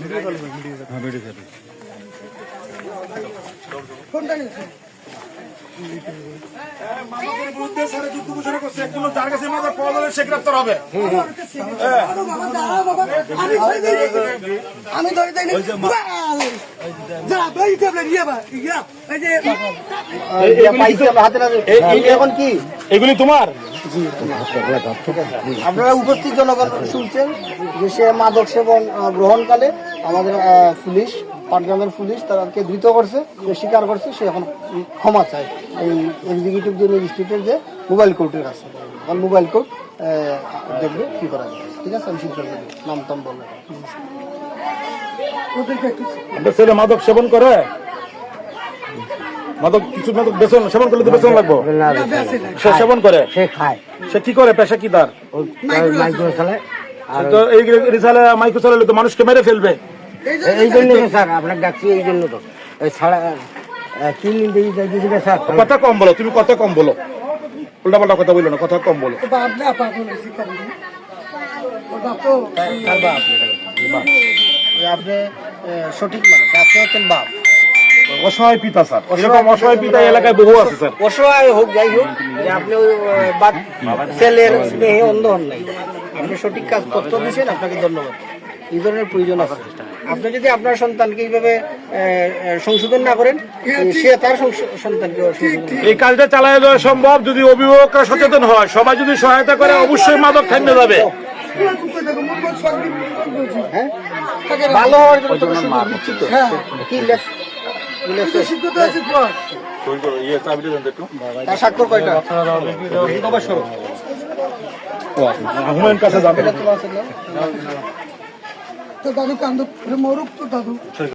আমি ধরে দিই আমি ধরে দিই যা দই টেবলেট ইয়া বা ইয়া এই যে এখন কি এগুলি তোমার? আপনারা উপস্থিত জনগণ শুনছেন যে সে মাদক সেবন গ্রহণকালে আমাদের পুলিশ পাটগ্রামের পুলিশ তাকে ধৃত করছে সে স্বীকার করছে সে এখন ক্ষমা চায়। এই এক্সিকিউটিভ যে ম্যাজিস্ট্রেটের যে মোবাইল কোর্টের এখন মোবাইল কোর্ট দেখবে কি করা যায়। ঠিক আছে? আমি সিদ্ধান্ত। নাম টাম বলব ওদেরকে একটু আপনার ছেলে মাদক সেবন করে? মাদক কিছু মাদক বেতন সেবন করলে তো বেতন লাগবো? সে সেবন করে। সে খায়। সে কি করে? পেশা কি তার? আর তো এই রিসালে মাইক্রো চালালে তো মানুষকে মেরে ফেলবে। এই জন্য স্যার আপনাকে ডাকছি এই জন্য তো। ছাড়া তিন দিন দিয়ে দিয়েছিল স্যার। কথা কম বলো তুমি কথা কম বলো। উল্টা পাল্টা কথা বলল না কথা কম বলো। আপনি সঠিক মানুষ। আপনি হচ্ছেন বাপ। অসহায় পিতা স্যার। এরকম অসহায় পিতা এলাকায় বহু আছে স্যার। অসহায় হোক যাই হোক যে আপনি ছেলের স্নেহে অন্ধ হন নাই। আপনি সঠিক কাজ করতে দিয়েছেন আপনাকে ধন্যবাদ। এই ধরনের প্রয়োজন আছে। আপনি যদি আপনার সন্তানকে এইভাবে সংশোধন না করেন সে তার সন্তানকে এই কাজটা চালায় দেওয়া সম্ভব যদি অভিভাবকরা সচেতন হয়। সবাই যদি সহায়তা করে অবশ্যই মাদক থামে যাবে হ্যাঁ। ভালো হওয়ার জন্য সুযোগ কি হুমায়ুন কাছে যাবে। তো দাদু কান্দু মরুক তো দাদু।